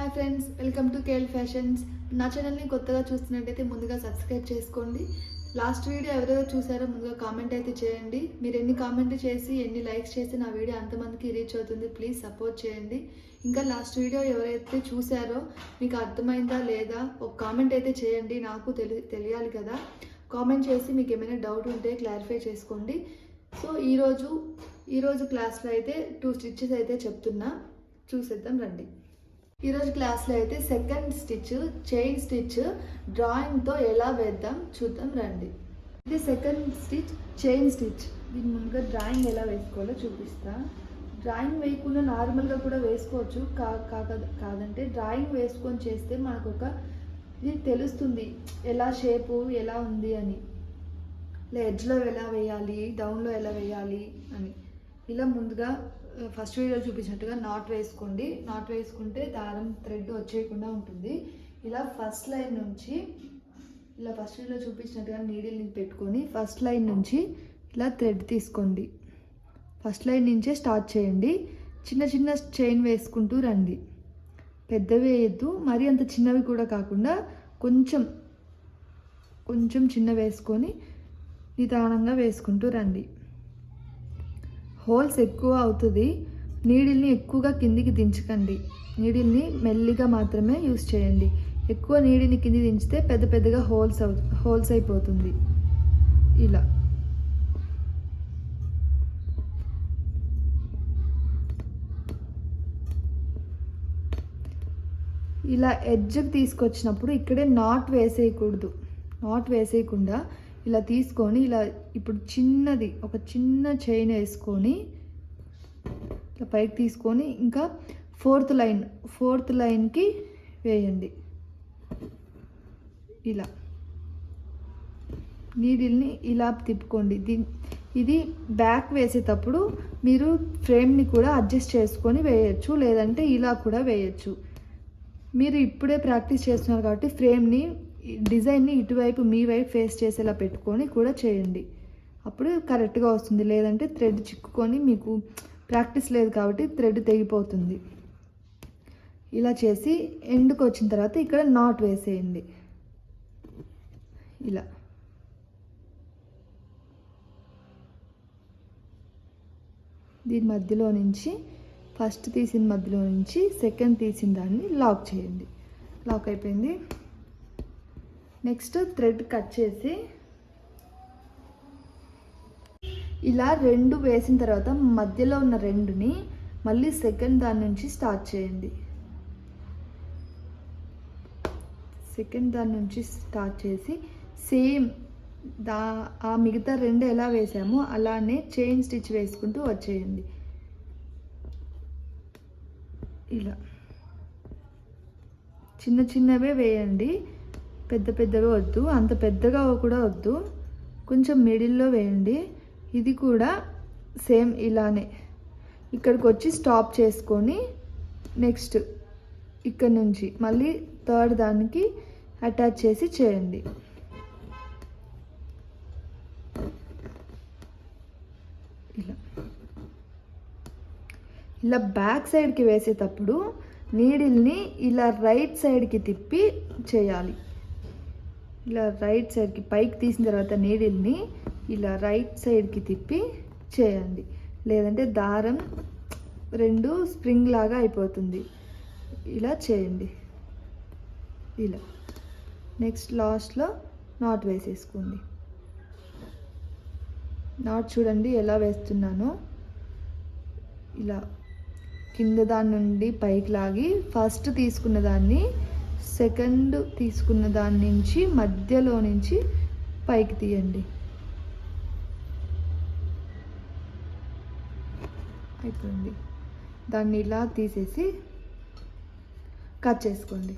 Hi friends welcome to KL fashions నా ఛానల్ని కొత్తగా చూస్తున్నట్టయితే ముందుగా సబ్స్క్రైబ్ చేసుకోండి. లాస్ట్ వీడియో ఎవరెవరు చూసారో ముందుగా కామెంట్ అయితే చేయండి. మీరు ఎన్ని కామెంట్ చేసి ఎన్ని లైక్స్ చేసి నా వీడియో అంతమందికి రీచ్ అవుతుంది ప్లీజ్ సపోర్ట్ చేయండి. ఇంకా లాస్ట్ వీడియో ఎవరైతే చూసారో మీకు అర్థమైందా లేదా? ఒక కామెంట్ అయితే చేయండి నాకు తెలి తెలియాలి కదా. కామెంట్ చేసి మీకు ఏమైనా డౌట్ ఉంటే క్లారిఫై చేసుకోండి. సో ఈరోజు ఈరోజు క్లాస్లో అయితే టూ స్టిచ్చెస్ అయితే చెప్తున్నా. చూసేద్దాం రండి. ఈరోజు క్లాస్లో అయితే సెకండ్ స్టిచ్ చైన్ స్టిచ్ డ్రాయింగ్తో ఎలా వేద్దాం చూద్దాం రండి. ఇది సెకండ్ స్టిచ్ చైన్ స్టిచ్ దీని ముందుగా డ్రాయింగ్ ఎలా వేసుకోవాలో చూపిస్తా. డ్రాయింగ్ వేయకుండా నార్మల్గా కూడా వేసుకోవచ్చు. కా కాక కాదంటే డ్రాయింగ్ వేసుకొని చేస్తే మనకు ఒక ఇది తెలుస్తుంది. ఎలా షేపు ఎలా ఉంది అని. ఇలా ఎడ్జ్లో ఎలా వేయాలి డౌన్లో ఎలా వేయాలి అని. ఇలా ముందుగా ఫస్ట్ వీడియో చూపించినట్టుగా నాట్ వేసుకోండి. నాట్ వేసుకుంటే దారం థ్రెడ్ వచ్చేయకుండా ఉంటుంది. ఇలా ఫస్ట్ లైన్ నుంచి ఇలా ఫస్ట్ వీడియో చూపించినట్టుగా నీడిల్ని పెట్టుకొని ఫస్ట్ లైన్ నుంచి ఇలా థ్రెడ్ తీసుకోండి. ఫస్ట్ లైన్ నుంచే స్టార్ట్ చేయండి. చిన్న చిన్న చైన్ వేసుకుంటూ రండి. పెద్దవి వేయద్దు. మరీ అంత చిన్నవి కూడా కాకుండా కొంచెం కొంచెం చిన్న వేసుకొని నిదానంగా వేసుకుంటూ రండి. హోల్స్ ఎక్కువ అవుతుంది నీడిల్ని ఎక్కువగా కిందికి దించకండి. నీడిల్ని మెల్లిగా మాత్రమే యూస్ చేయండి. ఎక్కువ నీడిని కింది దించితే పెద్ద పెద్దగా హోల్స్ అవు హోల్స్ అయిపోతుంది. ఇలా. ఇలా ఎడ్జ్కి తీసుకొచ్చినప్పుడు ఇక్కడే నాట్ వేసేయకూడదు. నాట్ వేసేయకుండా ఇలా తీసుకొని ఇలా ఇప్పుడు చిన్నది ఒక చిన్న చైన్ వేసుకొని ఇట్లా పైకి తీసుకొని ఇంకా ఫోర్త్ లైన్ ఫోర్త్ లైన్కి వేయండి. ఇలా. నీడిల్ని ఇలా తిప్పుకోండి. దీని ఇది బ్యాక్ వేసేటప్పుడు మీరు ఫ్రేమ్ని కూడా అడ్జస్ట్ చేసుకొని వేయచ్చు లేదంటే ఇలా కూడా వేయచ్చు. మీరు ఇప్పుడే ప్రాక్టీస్ చేస్తున్నారు కాబట్టి ఫ్రేమ్ని డిజైన్ని ఇటువైపు మీ వైపు ఫేస్ చేసేలా పెట్టుకొని కూడా చేయండి. అప్పుడు కరెక్ట్గా వస్తుంది. లేదంటే థ్రెడ్ చిక్కుకొని మీకు ప్రాక్టీస్ లేదు కాబట్టి థ్రెడ్ తెగిపోతుంది. ఇలా చేసి ఎండ్కి వచ్చిన తర్వాత ఇక్కడ నాట్ వేసేయండి. ఇలా. దీని మధ్యలో నుంచి ఫస్ట్ తీసిన మధ్యలో నుంచి సెకండ్ తీసిన దాన్ని లాక్ చేయండి. లాక్ అయిపోయింది. నెక్స్ట్ థ్రెడ్ కట్ చేసి ఇలా రెండు వేసిన తర్వాత మధ్యలో ఉన్న రెండుని మళ్ళీ సెకండ్ దాని నుంచి స్టార్ట్ చేయండి. సెకండ్ దాని నుంచి స్టార్ట్ చేసి సేమ్ దా ఆ మిగతా రెండు ఎలా వేసామో అలానే చైన్ స్టిచ్ వేసుకుంటూ వచ్చేయండి. ఇలా. చిన్న చిన్నవే వేయండి. పెద్ద పెద్దగా వద్దు అంత పెద్దగా కూడా వద్దు. కొంచెం మిడిల్లో వేయండి. ఇది కూడా సేమ్ ఇలానే. ఇక్కడికి వచ్చి స్టాప్ చేసుకొని నెక్స్ట్ ఇక్కడ నుంచి మళ్ళీ థర్డ్ దానికి అటాచ్ చేసి చేయండి. ఇలా. ఇలా బ్యాక్ సైడ్కి వేసేటప్పుడు నీడిల్ని ఇలా రైట్ సైడ్కి తిప్పి చేయాలి. ఇలా రైట్ సైడ్కి పైకి తీసిన తర్వాత నీడిల్ని ఇలా రైట్ సైడ్కి తిప్పి చేయండి. లేదంటే దారం రెండు స్ప్రింగ్ లాగా అయిపోతుంది. ఇలా చేయండి. ఇలా. నెక్స్ట్ లాస్ట్లో నాట్ వేసేసుకోండి. నాట్ చూడండి ఎలా వేస్తున్నానో. ఇలా కింద దాని నుండి పైకి లాగి ఫస్ట్ తీసుకున్న దాన్ని సెకండ్ తీసుకున్న దాని నుంచి మధ్యలో నుంచి పైకి తీయండి. అయిపోయింది. దాన్ని ఇలా తీసేసి కట్ చేసుకోండి.